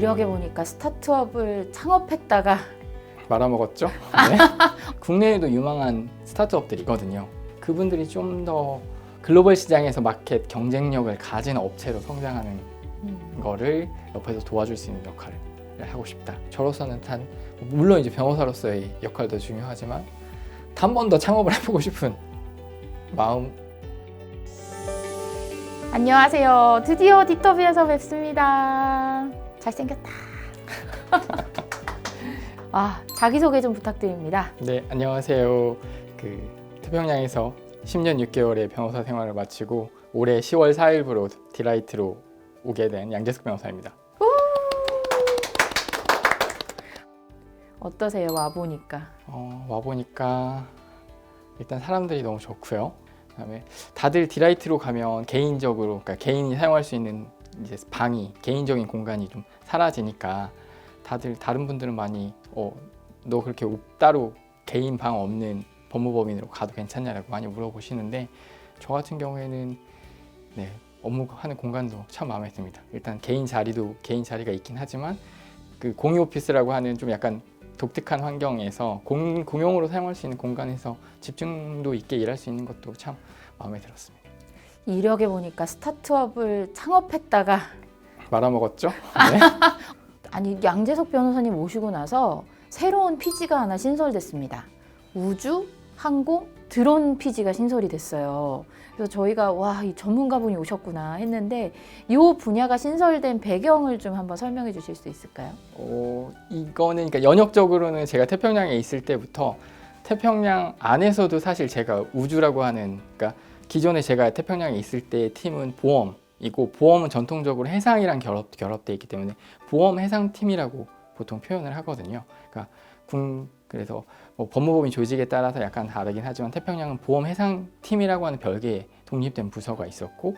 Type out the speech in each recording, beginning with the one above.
이력에 보니까 스타트업을 창업했다가 말아먹었죠? 네. 국내에도 유망한 스타트업들이 있거든요. 그분들이 좀 더 글로벌 시장에서 마켓 경쟁력을 가진 업체로 성장하는 음, 거를 옆에서 도와줄 수 있는 역할을 하고 싶다. 저로서는 단 물론 이제 변호사로서의 역할도 중요하지만 한 번 더 창업을 해보고 싶은 마음 안녕하세요. 드디어 디터비에서 뵙습니다. 잘생겼다. 아, 자기소개 좀 부탁드립니다. 네, 안녕하세요. 그 태평양에서 10년 6개월의 변호사 생활을 마치고 올해 10월 4일부로 디라이트로 오게 된 양재숙 변호사입니다. 어떠세요? 와보니까. 어, 와 보니까 일단 사람들이 너무 좋고요. 그다음에 다들 디라이트로 가면 개인적으로 그러니까 개인이 사용할 수 있는 이제 방이 개인적인 공간이 좀 사라지니까 다들 다른 분들은 많이 어, 너 그렇게 우- 따로 개인 방 없는 법무법인으로 가도 괜찮냐라고 많이 물어보시는데 저 같은 경우에는 네, 업무하는 공간도 참 마음에 듭니다. 일단 개인 자리도 개인 자리가 있긴 하지만 그 공유 오피스라고 하는 좀 약간 독특한 환경에서 공, 공용으로 사용할 수 있는 공간에서 집중도 있게 일할 수 있는 것도 참 마음에 들었습니다. 이력에 보니까 스타트업을 창업했다가 말아먹었죠? 네. 아니 양재석 변호사님 오시고 나서 새로운 피지가 하나 신설됐습니다. 우주, 항공, 드론 피지가 신설이 됐어요. 그래서 저희가 와 이 전문가분이 오셨구나 했는데 이 분야가 신설된 배경을 좀 한번 설명해 주실 수 있을까요? 어, 이거는 그러니까 연역적으로는 제가 태평양에 있을 때부터 태평양 안에서도 사실 제가 우주라고 하는 그러니까 기존에 제가 태평양에 있을 때 팀은 보험이고 보험은 전통적으로 해상이랑 결합 결합돼 있기 때문에 보험 해상 팀이라고 보통 표현을 하거든요. 그러니까 군 그래서 뭐 법무법인 조직에 따라서 약간 다르긴 하지만 태평양은 보험 해상 팀이라고 하는 별개의 독립된 부서가 있었고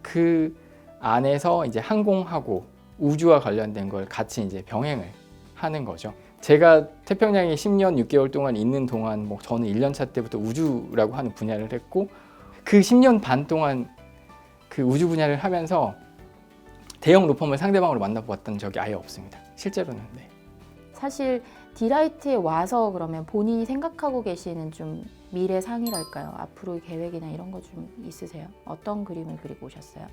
그 안에서 이제 항공하고 우주와 관련된 걸 같이 이제 병행을 하는 거죠. 제가 태평양에 10년 6개월 동안 있는 동안 뭐 저는 1년 차 때부터 우주라고 하는 분야를 했고 그 10년 반 동안 그 우주 분야를 하면서 대형 로펌을 상대방으로 만나보았던 적이 아예 없습니다. 실제로는 네. 사실 디라이트에 와서 그러면 본인이 생각하고 계시는 좀 미래 상이랄까요? 앞으로의 계획이나 이런 거 좀 있으세요? 어떤 그림을 그리고 오셨어요?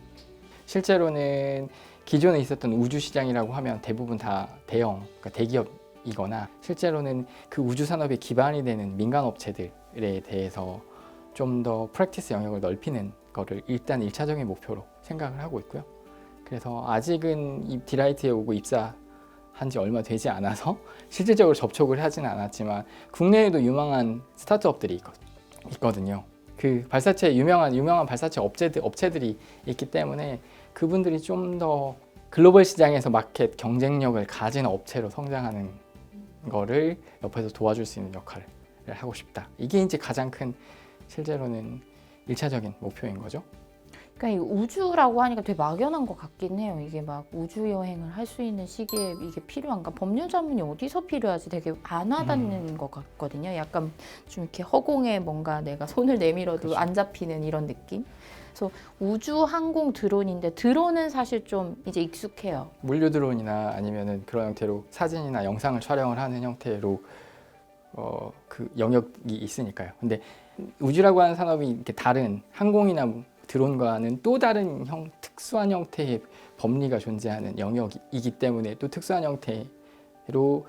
실제로는 기존에 있었던 우주 시장이라고 하면 대부분 다 대형, 그러니까 대기업이거나 실제로는 그 우주 산업의 기반이 되는 민간 업체들에 대해서 좀 더 프랙티스 영역을 넓히는 거를 일단 일차적인 목표로 생각을 하고 있고요. 그래서 아직은 이 디라이트에 오고 입사한 지 얼마 되지 않아서 실질적으로 접촉을 하지는 않았지만 국내에도 유망한 스타트업들이 있거- 있거든요. 그 발사체 유명한 유명한 발사체 업체들 업체들이 있기 때문에 그분들이 좀 더 글로벌 시장에서 마켓 경쟁력을 가진 업체로 성장하는 거를 옆에서 도와줄 수 있는 역할을 하고 싶다. 이게 이제 가장 큰 실제로는 일차적인 목표인 거죠. 그러니까 이 우주라고 하니까 되게 막연한 것 같긴 해요. 이게 막 우주 여행을 할 수 있는 시기에 이게 필요한가? 법률 자문이 어디서 필요하지? 되게 안 와닿는 것 같거든요. 약간 좀 이렇게 허공에 뭔가 내가 손을 내밀어도 그렇죠. 안 잡히는 이런 느낌. 그래서 우주 항공 드론인데 드론은 사실 좀 이제 익숙해요. 물류 드론이나 아니면은 그런 형태로 사진이나 영상을 촬영을 하는 형태로 어, 그 영역이 있으니까요. 근데 우주라고 하는 산업이 이렇게 다른 항공이나 드론과는 또 다른 형 특수한 형태의 법리가 존재하는 영역이기 때문에 또 특수한 형태로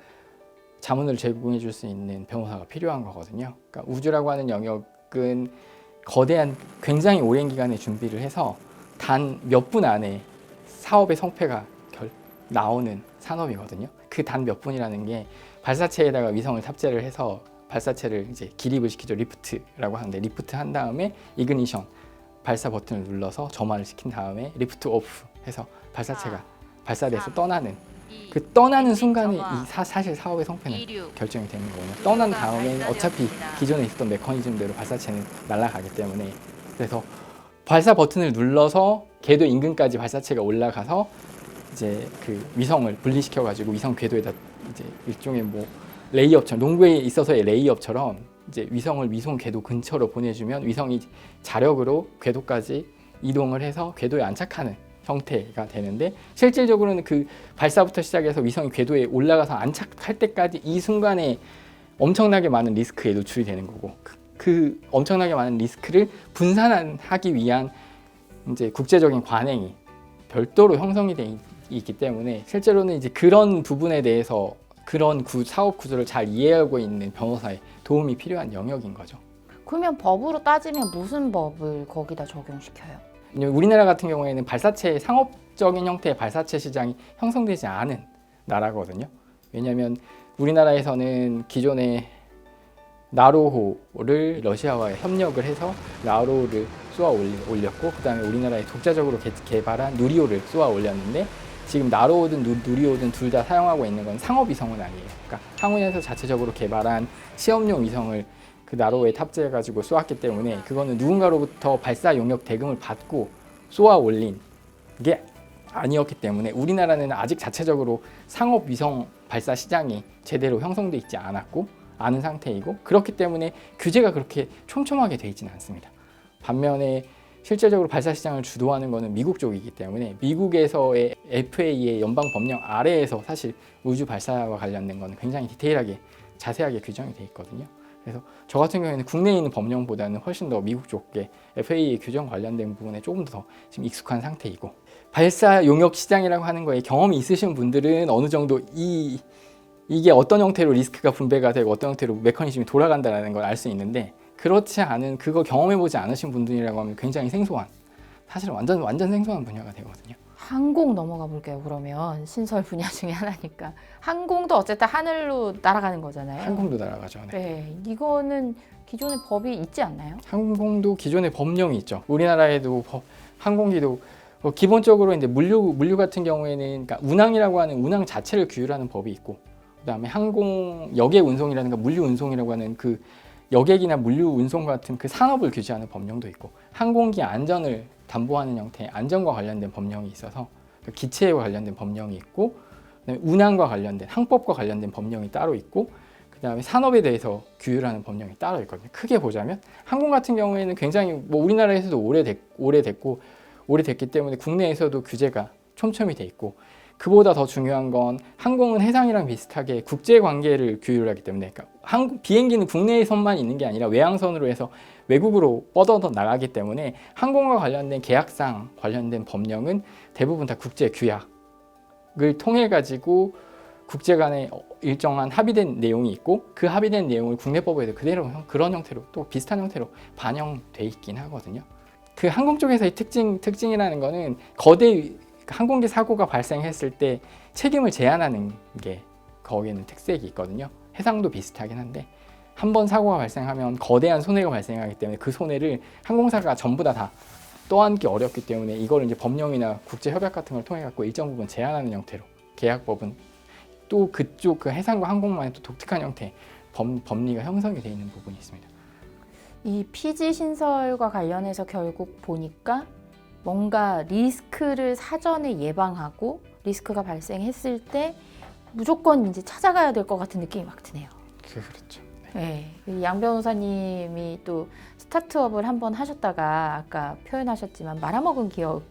자문을 제공해 줄 수 있는 변호사가 필요한 거거든요. 그러니까 우주라고 하는 영역은 거대한 굉장히 오랜 기간의 준비를 해서 단 몇 분 안에 사업의 성패가 결, 나오는 산업이거든요. 그 단 몇 분이라는 게 발사체에다가 위성을 탑재를 해서 발사체를 이제 기립을 시키죠. 리프트라고 하는데 리프트 한 다음에 이그니션 발사 버튼을 눌러서 점화를 시킨 다음에 리프트 오프 해서 발사체가 발사돼서 떠나는 그 떠나는 순간에 이 사, 사실 사업의 성패는 결정이 되는 거거든요. 떠난 다음에 어차피 기존에 있었던 메커니즘대로 발사체는 날아가기 때문에 그래서 발사 버튼을 눌러서 궤도 인근까지 발사체가 올라가서 이제 그 위성을 분리시켜 가지고 위성 궤도에다 이제 일종의 뭐 레이업처럼 농구에 있어서의 레이업처럼 이제 위성을 위성 궤도 근처로 보내주면 위성이 자력으로 궤도까지 이동을 해서 궤도에 안착하는 형태가 되는데 실질적으로는 그 발사부터 시작해서 위성이 궤도에 올라가서 안착할 때까지 이 순간에 엄청나게 많은 리스크에 노출이 되는 거고 그, 그 엄청나게 많은 리스크를 분산하기 위한 이제 국제적인 관행이 별도로 형성이 돼 있- 있기 때문에 실제로는 이제 그런 부분에 대해서 그런 구, 사업 구조를 잘 이해하고 있는 변호사의 도움이 필요한 영역인 거죠. 그러면 법으로 따지면 무슨 법을 거기다 적용시켜요? 우리나라 같은 경우에는 발사체 상업적인 형태의 발사체 시장이 형성되지 않은 나라거든요. 왜냐하면 우리나라에서는 기존에 나로호를 러시아와 협력을 해서 나로를 쏘아 올렸고 그 다음에 우리나라에 독자적으로 개, 개발한 누리호를 쏘아 올렸는데 지금 나로호든 누, 누리호든 둘 다 사용하고 있는 건 상업 위성은 아니에요. 그러니까 항운에서 자체적으로 개발한 시험용 위성을 그 나로에 탑재해 가지고 쏘았기 때문에 그거는 누군가로부터 발사 용역 대금을 받고 쏘아 올린 게 아니었기 때문에 우리나라는 아직 자체적으로 상업 위성 발사 시장이 제대로 형성돼 있지 않았고 않은 상태이고 그렇기 때문에 규제가 그렇게 촘촘하게 돼 있지는 않습니다. 반면에 실제적으로 발사 시장을 주도하는 것은 미국 쪽이기 때문에 미국에서의 FA의 연방 법령 아래에서 사실 우주 발사와 관련된 것은 굉장히 디테일하게 자세하게 규정이 돼 있거든요. 그래서 저 같은 경우에는 국내에 있는 법령보다는 훨씬 더 미국 쪽의 FA의 규정 관련된 부분에 조금 더 지금 익숙한 상태이고 발사 용역 시장이라고 하는 거에 경험이 있으신 분들은 어느 정도 이 이게 어떤 형태로 리스크가 분배가 되고 어떤 형태로 메커니즘이 돌아간다는 걸 알 수 있는데 그렇지 않은 그거 경험해보지 않으신 분들이라고 하면 굉장히 생소한 사실은 완전 완전 생소한 분야가 되거든요. 항공 넘어가 볼게요. 그러면 신설 분야 중에 하나니까 항공도 어쨌든 하늘로 날아가는 거잖아요. 항공도 날아가죠. 네. 네, 이거는 기존에 법이 있지 않나요? 항공도 기존에 법령이 있죠. 우리나라에도 법- 항공기도 어, 기본적으로 이제 물류 물류 같은 경우에는 그러니까 운항이라고 하는 운항 자체를 규율하는 법이 있고 그다음에 항공 여객 운송이라든가 물류 운송이라고 하는 그 여객이나 물류 운송 같은 그 산업을 규제하는 법령도 있고 항공기 안전을 담보하는 형태의 안전과 관련된 법령이 있어서 그 기체와 관련된 법령이 있고 운항과 관련된 항법과 관련된 법령이 따로 있고 그 다음에 산업에 대해서 규율하는 법령이 따로 있거든요. 크게 보자면 항공 같은 경우에는 굉장히 뭐 우리나라에서도 오래됐, 오래됐고 오래됐기 때문에 국내에서도 규제가 촘촘히 돼 있고 그보다 더 중요한 건 항공은 해상이랑 비슷하게 국제 관계를 규율하기 때문에 그러니까 항, 비행기는 국내에선만 있는 게 아니라 외항선으로 해서 외국으로 뻗어 나가기 때문에 항공과 관련된 계약상 관련된 법령은 대부분 다 국제 규약을 통해 가지고 국제 간에 어, 일정한 합의된 내용이 있고 그 합의된 내용을 국내법에도 그대로 형- 그런 형태로 또 비슷한 형태로 반영돼 있긴 하거든요. 그 항공 쪽에서의 특징 특징이라는 거는 거대 항공기 사고가 발생했을 때 책임을 제한하는 게 거기에는 특색이 있거든요. 해상도 비슷하긴 한데 한 번 사고가 발생하면 거대한 손해가 발생하기 때문에 그 손해를 항공사가 전부 다 다 떠안기 어렵기 때문에 이걸 이제 법령이나 국제 협약 같은 걸 통해 갖고 일정 부분 제한하는 형태로 계약법은 또 그쪽 그 해상과 항공만의 또 독특한 형태 법, 법리가 형성이 되어 있는 부분이 있습니다. 이 피지 신설과 관련해서 결국 보니까 뭔가 리스크를 사전에 예방하고 리스크가 발생했을 때 무조건 이제 찾아가야 될 것 같은 느낌이 막 드네요. 그 그렇죠. 네. 이양 변호사님이 또 스타트업을 한번 하셨다가 아까 표현하셨지만 말아먹은 기업이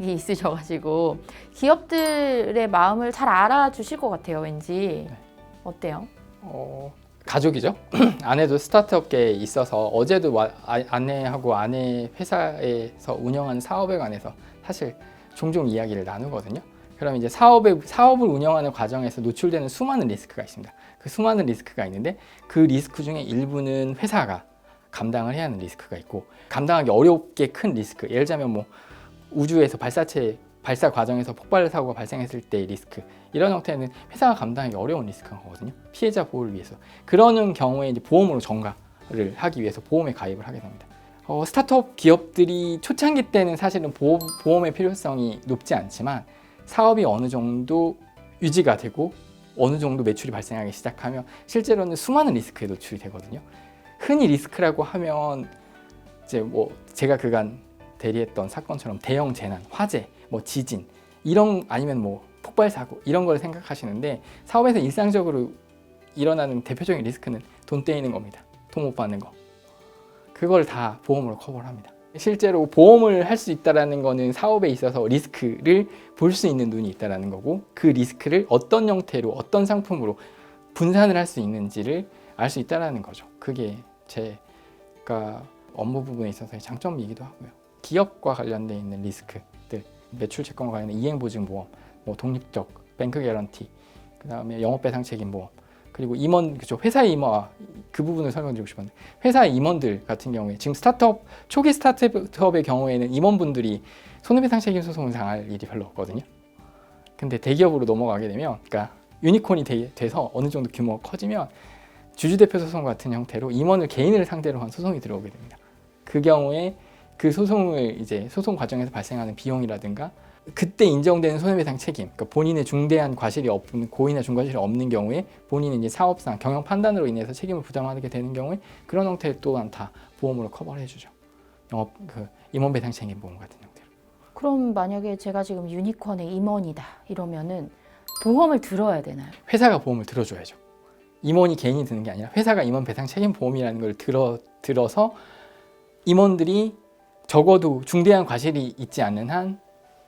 있으셔가지고 기업들의 마음을 잘 알아주실 것 같아요. 왠지 네. 어때요? 어, 가족이죠. 아내도 스타트업계에 있어서 어제도 와- 아- 아내하고 아내 회사에서 운영하는 사업에 관해서 사실 종종 이야기를 나누거든요. 그럼 이제 사업에 사업을 운영하는 과정에서 노출되는 수많은 리스크가 있습니다. 그 수많은 리스크가 있는데 그 리스크 중에 일부는 회사가 감당을 해야 하는 리스크가 있고 감당하기 어렵게 큰 리스크. 예를 들자면 뭐 우주에서 발사체 발사 과정에서 폭발 사고가 발생했을 때의 리스크 이런 형태는 회사가 감당하기 어려운 리스크인 거거든요. 피해자 보호를 위해서 그러는 경우에 이제 보험으로 전가를 하기 위해서 보험에 가입을 하게 됩니다. 어, 스타트업 기업들이 초창기 때는 사실은 보험, 보험의 필요성이 높지 않지만 사업이 어느 정도 유지가 되고 어느 정도 매출이 발생하기 시작하면 실제로는 수많은 리스크에 노출이 되거든요. 흔히 리스크라고 하면 이제 뭐 제가 그간 대리했던 사건처럼 대형 재난, 화재, 뭐 지진 이런 아니면 뭐 폭발 사고 이런 걸 생각하시는데 사업에서 일상적으로 일어나는 대표적인 리스크는 돈 떼이는 겁니다. 돈 못 받는 거. 그걸 다 보험으로 커버를 합니다. 실제로 보험을 할 수 있다라는 거는 사업에 있어서 리스크를 볼 수 있는 눈이 있다라는 거고 그 리스크를 어떤 형태로 어떤 상품으로 분산을 할 수 있는지를 알 수 있다라는 거죠. 그게 제가 업무 부분에 있어서의 장점이기도 하고요. 기업과 관련돼 있는 리스크들, 매출 채권과 관련된 이행 보증 보험, 뭐 독립적 뱅크 개런티, 그다음에 영업 배상 책임 보험, 그리고 임원 그죠 회사 임원 그 부분을 설명드리고 싶었는데 회사 임원들 같은 경우에 지금 스타트업 초기 스타트업의 경우에는 임원분들이 손해배상 책임 소송을 당할 일이 별로 없거든요. 근데 대기업으로 넘어가게 되면, 그러니까 유니콘이 되, 돼서 어느 정도 규모가 커지면 주주대표 소송 같은 형태로 임원을 개인을 상대로 한 소송이 들어오게 됩니다. 그 경우에 그 소송을 이제 소송 과정에서 발생하는 비용이라든가 그때 인정되는 손해배상 책임, 그러니까 본인의 중대한 과실이 없는 고의나 중과실이 없는 경우에 본인이 이제 사업상 경영 판단으로 인해서 책임을 부담하게 되는 경우에 그런 형태 또한 다 보험으로 커버를 해주죠. 영업 그 임원 배상 책임 보험 같은 형태로. 그럼 만약에 제가 지금 유니콘의 임원이다 이러면은 보험을 들어야 되나요? 회사가 보험을 들어줘야죠. 임원이 개인이 드는 게 아니라 회사가 임원 배상 책임 보험이라는 걸 들어 들어서 임원들이 적어도 중대한 과실이 있지 않는 한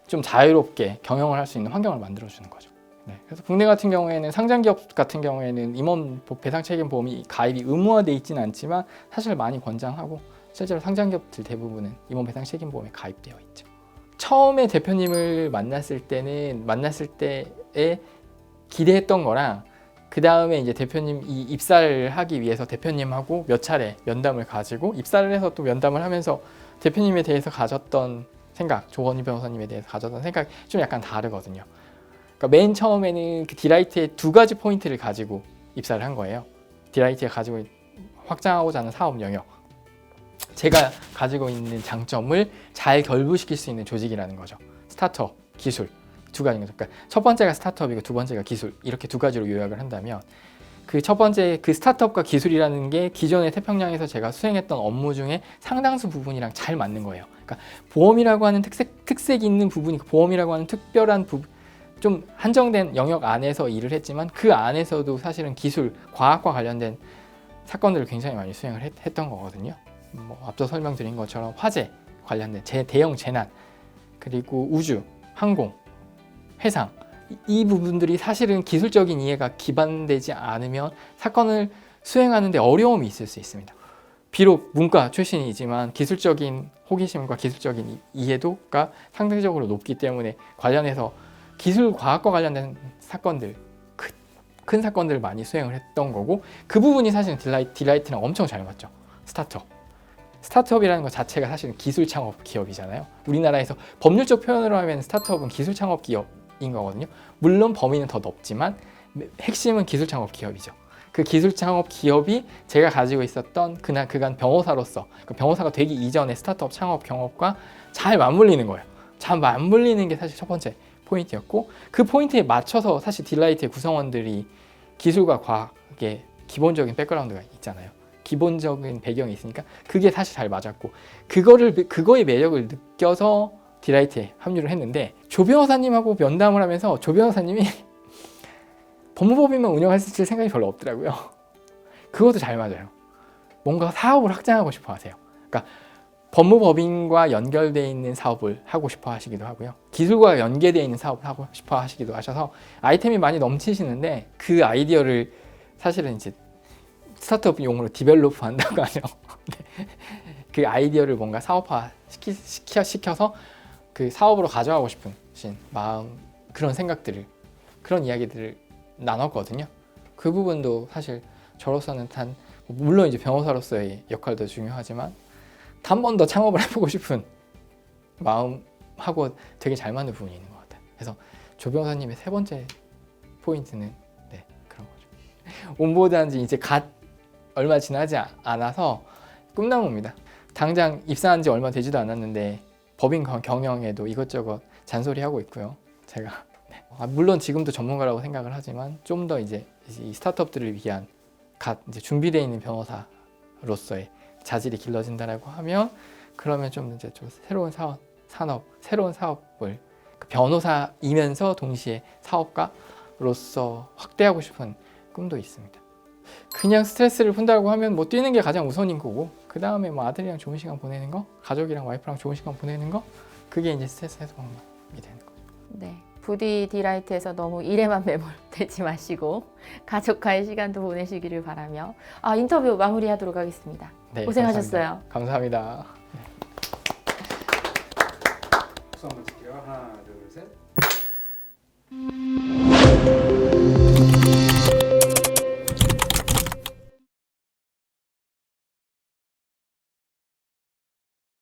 좀 자유롭게 경영을 할 수 있는 환경을 만들어 주는 거죠. 네, 그래서 국내 같은 경우에는 상장 기업 같은 경우에는 임원 보- 배상 책임 보험이 가입이 의무화돼 있지는 않지만 사실 많이 권장하고 실제로 상장 기업들 대부분은 임원 배상 책임 보험에 가입되어 있죠. 처음에 대표님을 만났을 때는 만났을 때에 기대했던 거랑 그 다음에 이제 대표님 이 입사를 하기 위해서 대표님하고 몇 차례 면담을 가지고 입사를 해서 또 면담을 하면서 대표님에 대해서 가졌던 생각, 조건희 변호사님에 대해서 가졌던 생각이 좀 약간 다르거든요. 그러니까 맨 처음에는 그 디라이트의 두 가지 포인트를 가지고 입사를 한 거예요. 디라이트가 가지고 있- 확장하고자 하는 사업 영역. 제가 가지고 있는 장점을 잘 결부시킬 수 있는 조직이라는 거죠. 스타트업, 기술 두 가지인 거죠. 그러니까 첫 번째가 스타트업이고 두 번째가 기술 이렇게 두 가지로 요약을 한다면 그 첫 번째 그 스타트업과 기술이라는 게 기존의 태평양에서 제가 수행했던 업무 중에 상당수 부분이랑 잘 맞는 거예요. 그러니까 보험이라고 하는 특색 특색이 있는 부분이 보험이라고 하는 특별한 부분 좀 한정된 영역 안에서 일을 했지만 그 안에서도 사실은 기술, 과학과 관련된 사건들을 굉장히 많이 수행을 했, 했던 거거든요. 뭐 앞서 설명드린 것처럼 화재 관련된 제 대형 재난 그리고 우주, 항공, 해상 이- 이 부분들이 사실은 기술적인 이해가 기반되지 않으면 사건을 수행하는데 어려움이 있을 수 있습니다. 비록 문과 출신이지만 기술적인 호기심과 기술적인 이- 이해도가 상대적으로 높기 때문에 관련해서 기술 과학과 관련된 사건들 크- 큰 사건들을 많이 수행을 했던 거고 그 부분이 사실은 딜라이, 딜라이트랑 엄청 잘 맞죠. 스타트업. 스타트업이라는 것 자체가 사실은 기술 창업 기업이잖아요. 우리나라에서 법률적 표현으로 하면 스타트업은 기술 창업 기업 인 거거든요 물론 범위는 더 넓지만 핵심은 기술 창업 기업이죠 그 기술 창업 기업이 제가 가지고 있었던 그날 그간 변호사로서 그 변호사가 되기 이전의 스타트업 창업 경험과 잘 맞물리는 거예요. 잘 맞물리는 게 사실 첫 번째 포인트였고 그 포인트에 맞춰서 사실 딜라이트의 구성원들이 기술과 과학의 기본적인 백그라운드가 있잖아요. 기본적인 배경이 있으니까 그게 사실 잘 맞았고 그거를 그거의 매력을 느껴서 딜라이트에 합류를 했는데 조 변호사님하고 면담을 하면서 조 변호사님이 법무법인만 운영했을 생각이 별로 없더라고요. 그것도 잘 맞아요. 뭔가 사업을 확장하고 싶어 하세요. 그러니까 법무법인과 연결되어 있는 사업을 하고 싶어 하시기도 하고요. 기술과 연계되어 있는 사업을 하고 싶어 하시기도 하셔서 아이템이 많이 넘치시는데 그 아이디어를 사실은 이제 스타트업 용어로 디벨로프 한다고 하죠. 네. 그 아이디어를 뭔가 사업화 시키, 시켜, 시켜서 그 사업으로 가져가고 싶은 마음 그런 생각들을 그런 이야기들을 나눴거든요. 그 부분도 사실 저로서는 단 물론 이제 변호사로서의 역할도 중요하지만 한 번 더 창업을 해보고 싶은 마음하고 되게 잘 맞는 부분이 있는 것 같아요. 그래서 조 변호사님의 세 번째 포인트는 네 그런 거죠. 온보드한 지 이제 갓 얼마 지나지 아- 않아서 꿈나무입니다. 당장 입사한 지 얼마 되지도 않았는데 법인 경- 경영에도 이것저것 잔소리하고 있고요. 제가 아, 물론 지금도 전문가라고 생각을 하지만 좀 더 이제 이 스타트업들을 위한 갓 이제 준비되어 있는 변호사로서의 자질이 길러진다라고 하면 그러면 좀 이제 좀 새로운 사업, 산업, 새로운 사업을 그 변호사이면서 동시에 사업가로서 확대하고 싶은 꿈도 있습니다. 그냥 스트레스를 푼다고 하면 뭐 뛰는 게 가장 우선인 거고 그 다음에 뭐 아들이랑 좋은 시간 보내는 거, 가족이랑 와이프랑 좋은 시간 보내는 거, 그게 이제 스트레스 해소 방법이 되는 거죠. 네. 부디 디라이트에서 너무 일에만 매몰되지 마시고 가족과의 시간도 보내시기를 바라며 아 인터뷰 마무리하도록 하겠습니다. 네, 고생하셨어요. 감사합니다. 감사합니다. 박